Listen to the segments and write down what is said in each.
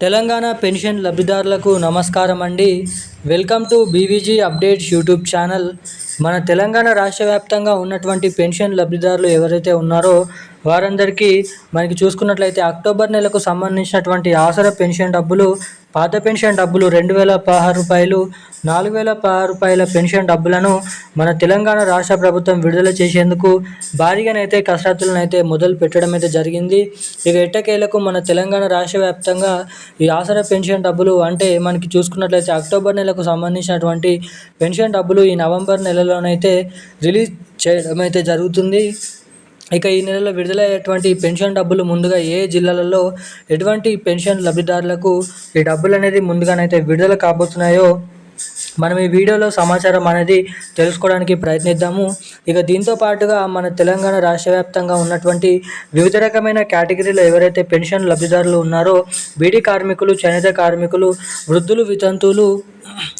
Telangana pension లబ్ధిదారులకు నమస్కారం అండి. Welcome to BVG updates YouTube channel. మన తెలంగాణ రాష్ట్ర వ్యాప్తంగా ఉన్నటువంటి పెన్షన్ లబ్ధిదారులు ఎవరైతే ఉన్నారో వారందరికీ మనకి చూసుకున్నట్లయితే అక్టోబర్ నెలకు సంబంధించినటువంటి ఆసర పెన్షన్ డబ్బులు పాత పెన్షన్ డబ్బులు రెండు వేల పదహారు రూపాయలు నాలుగు వేల రూపాయల పెన్షన్ డబ్బులను మన తెలంగాణ రాష్ట్ర ప్రభుత్వం విడుదల చేసేందుకు భారీగానైతే కసరత్తులను అయితే మొదలు పెట్టడం అయితే జరిగింది. ఇక ఎట్టకేలకు మన తెలంగాణ రాష్ట్ర వ్యాప్తంగా ఈ ఆసరా పెన్షన్ డబ్బులు అంటే మనకి చూసుకున్నట్లయితే అక్టోబర్ నెలకు సంబంధించినటువంటి పెన్షన్ డబ్బులు ఈ నవంబర్ నెలలోనైతే రిలీజ్ చేయడం అయితే జరుగుతుంది. ఇక ఈ నెలలో విడుదలయ్యేటువంటి పెన్షన్ డబ్బులు ముందుగా ఏ జిల్లాలలో ఎటువంటి పెన్షన్ లబ్ధిదారులకు ఈ డబ్బులు అనేది ముందుగానైతే విడుదల కాబోతున్నాయో మనం ఈ వీడియోలో సమాచారం అనేది తెలుసుకోవడానికి ప్రయత్నిద్దాము. ఇక దీంతో పాటుగా మన తెలంగాణ రాష్ట్ర వ్యాప్తంగా ఉన్నటువంటి వివిధ రకమైన కేటగిరీలో ఎవరైతే పెన్షన్ లబ్ధిదారులు ఉన్నారో బీడీ కార్మికులు చేనేత కార్మికులు వృద్ధులు వితంతువులు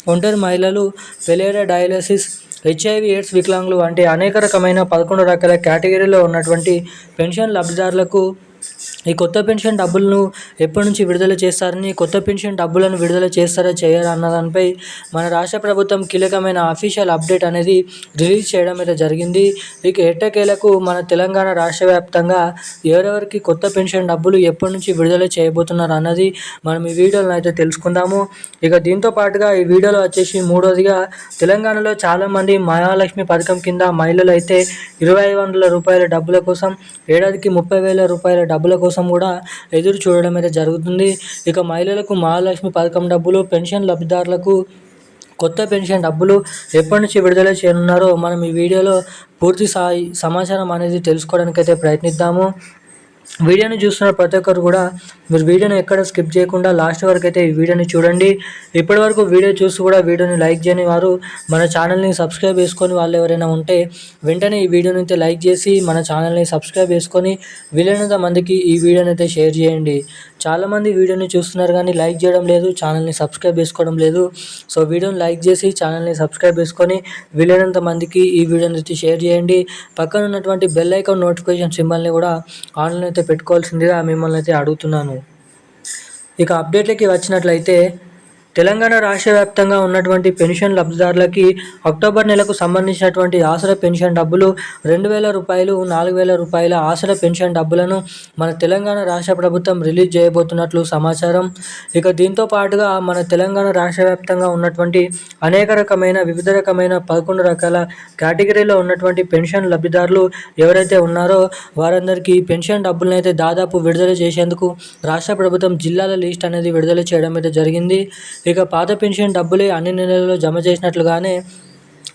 ఒంటరి మహిళలు పెలేరా డయాలసిస్ హెచ్ఐవి ఎయిడ్స్ వికలాంగులు వంటి అనేక రకమైన పదకొండు రకాల కేటగిరీలో ఉన్నటువంటి పెన్షన్ లబ్ధిదారులకు ఈ కొత్త పెన్షన్ డబ్బులను ఎప్పటి నుంచి విడుదల చేస్తారని కొత్త పెన్షన్ డబ్బులను విడుదల చేస్తారా చేయరా అన్న దానిపై మన రాష్ట్ర ప్రభుత్వం కీలకమైన అఫీషియల్ అప్డేట్ అనేది రిలీజ్ చేయడం అయితే జరిగింది. ఇక ఎట్టకేలకు మన తెలంగాణ రాష్ట్ర వ్యాప్తంగా ఎవరెవరికి కొత్త పెన్షన్ డబ్బులు ఎప్పటి నుంచి విడుదల చేయబోతున్నారు అన్నది మనం ఈ వీడియోలో అయితే తెలుసుకుందాము. ఇక దీంతో పాటుగా ఈ వీడియోలో వచ్చేసి మూడోదిగా తెలంగాణలో చాలామంది మహాలక్ష్మి పథకం కింద మహిళలు అయితే ఇరవై వందల రూపాయల డబ్బుల కోసం ఏడాదికి ముప్పై వేల రూపాయల డబ్బుల కోసం కోసం కూడా ఎదురు చూడడం అయితే జరుగుతుంది. ఇక మహిళలకు మహాలక్ష్మి పథకం డబ్బులు పెన్షన్ లబ్ధిదారులకు కొత్త పెన్షన్ డబ్బులు ఎప్పటి నుంచి విడుదల చేయనున్నారో మనం ఈ వీడియోలో పూర్తి స్థాయి సమాచారం అనేది తెలుసుకోవడానికి అయితే ప్రయత్నిద్దాము. వీడియోని చూస్తున్న ప్రతి ఒక్కరు కూడా మీరు వీడియోని ఎక్కడ స్కిప్ చేయకుండా లాస్ట్ వరకు అయితే ఈ వీడియోని చూడండి. ఇప్పటివరకు వీడియో చూసి కూడా వీడియోని లైక్ చేయని వారు మన ఛానల్ని సబ్స్క్రైబ్ చేసుకొని వాళ్ళు ఎవరైనా ఉంటే వెంటనే ఈ వీడియోని అయితే లైక్ చేసి మన ఛానల్ని సబ్స్క్రైబ్ చేసుకొని వీలైనంత మందికి ఈ వీడియోని అయితే షేర్ చేయండి. చాలామంది వీడియోని చూస్తున్నారు కానీ లైక్ చేయడం లేదు ఛానల్ని సబ్స్క్రైబ్ చేసుకోవడం లేదు. సో వీడియోని లైక్ చేసి ఛానల్ని సబ్స్క్రైబ్ చేసుకొని వీలైనంత మందికి ఈ వీడియోని అయితే షేర్ చేయండి. పక్కన ఉన్నటువంటి బెల్ ఐకాన్ నోటిఫికేషన్ సింబల్ని కూడా ఆన్లైన్ అయితే పెట్టుకోవాల్సిందిగా మిమ్మల్ని అయితే అడుగుతున్నాను. ఇక అప్డేట్లకి వచ్చినట్లయితే తెలంగాణ రాష్ట్ర వ్యాప్తంగా ఉన్నటువంటి పెన్షన్ లబ్ధిదారులకి అక్టోబర్ నెలకు సంబంధించినటువంటి ఆసరా పెన్షన్ డబ్బులు రెండు వేల రూపాయలు నాలుగు వేల రూపాయల ఆసరా పెన్షన్ డబ్బులను మన తెలంగాణ రాష్ట్ర ప్రభుత్వం రిలీజ్ చేయబోతున్నట్లు సమాచారం. ఇక దీంతో పాటుగా మన తెలంగాణ రాష్ట్ర వ్యాప్తంగా ఉన్నటువంటి అనేక రకమైన వివిధ రకమైన పదకొండు రకాల కేటగిరీలో ఉన్నటువంటి పెన్షన్ లబ్ధిదారులు ఎవరైతే ఉన్నారో వారందరికీ పెన్షన్ డబ్బులను అయితే దాదాపు విడుదల చేసేందుకు రాష్ట్ర ప్రభుత్వం జిల్లాల లిస్ట్ అనేది విడుదల చేయడం అయితే జరిగింది. ఇక పాత పెన్షన్ డబ్బులే అన్ని నెలల్లో జమ చేసినట్లుగానే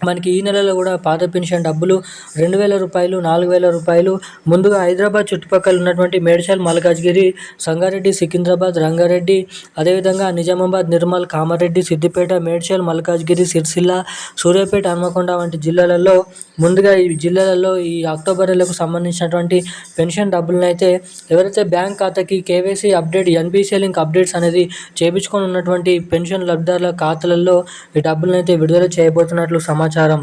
మనకి ఈ నెలలో కూడా పాత పెన్షన్ డబ్బులు రెండు వేల రూపాయలు నాలుగు వేల రూపాయలు. ముందుగా హైదరాబాద్ చుట్టుపక్కల ఉన్నటువంటి మేడ్చల్ మల్కాజ్గిరి సంగారెడ్డి సికింద్రాబాద్ రంగారెడ్డి అదేవిధంగా నిజామాబాద్ నిర్మల్ కామారెడ్డి సిద్దిపేట మేడ్చల్ మల్కాజ్గిరి సిరిసిల్ల సూర్యాపేట హన్మకొండ వంటి జిల్లాలలో ముందుగా ఈ జిల్లాలలో ఈ అక్టోబర్ నెలకు సంబంధించినటువంటి పెన్షన్ డబ్బులను అయితే ఎవరైతే బ్యాంక్ ఖాతాకి KYC update NBC link updates అనేది చేయించుకొని ఉన్నటువంటి పెన్షన్ లబ్ధిదారుల ఖాతాలలో ఈ డబ్బులను అయితే విడుదల చేయబోతున్నట్లు సమాచారం సమాచారం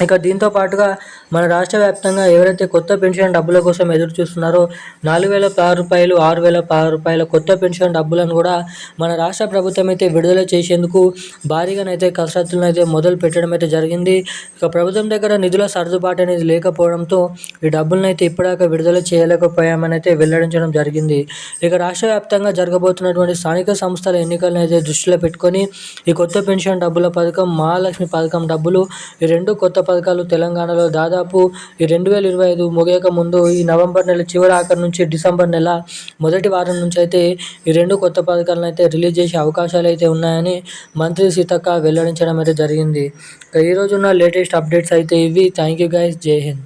ఇక దీంతో పాటుగా మన రాష్ట్ర వ్యాప్తంగా ఎవరైతే కొత్త పెన్షన్ డబ్బుల కోసం ఎదురు చూస్తున్నారో నాలుగు వేల పది రూపాయలు ఆరు వేల పది రూపాయల కొత్త పెన్షన్ డబ్బులను కూడా మన రాష్ట్ర ప్రభుత్వం అయితే విడుదల చేసేందుకు భారీగానైతే కసరత్తులను అయితే మొదలు పెట్టడం అయితే జరిగింది. ఇక ప్రభుత్వం దగ్గర నిధుల సర్దుబాటు అనేది లేకపోవడంతో ఈ డబ్బులను అయితే ఇప్పటిదాకా విడుదల చేయలేకపోయామని అయితే వెల్లడించడం జరిగింది. ఇక రాష్ట్ర వ్యాప్తంగా జరగబోతున్నటువంటి స్థానిక సంస్థల ఎన్నికలను అయితే దృష్టిలో పెట్టుకొని ఈ కొత్త పెన్షన్ డబ్బుల పథకం మహాలక్ష్మి పథకం డబ్బులు ఈ రెండు కొత్త పథకాలు తెలంగాణలో దాదాపు ఈ రెండు వేల ఇరవై ఐదు ముగియక ముందు ఈ నవంబర్ నెల చివరి ఆఖరి నుంచి డిసెంబర్ నెల మొదటి వారం నుంచి అయితే ఈ రెండు కొత్త పథకాలను అయితే రిలీజ్ చేసే అవకాశాలు అయితే ఉన్నాయని మంత్రి సీతక్క వెల్లడించడం అయితే జరిగింది. ఇక ఈరోజు ఉన్న లేటెస్ట్ అప్డేట్స్ అయితే ఇవి. Thank you guys. Jai Hind.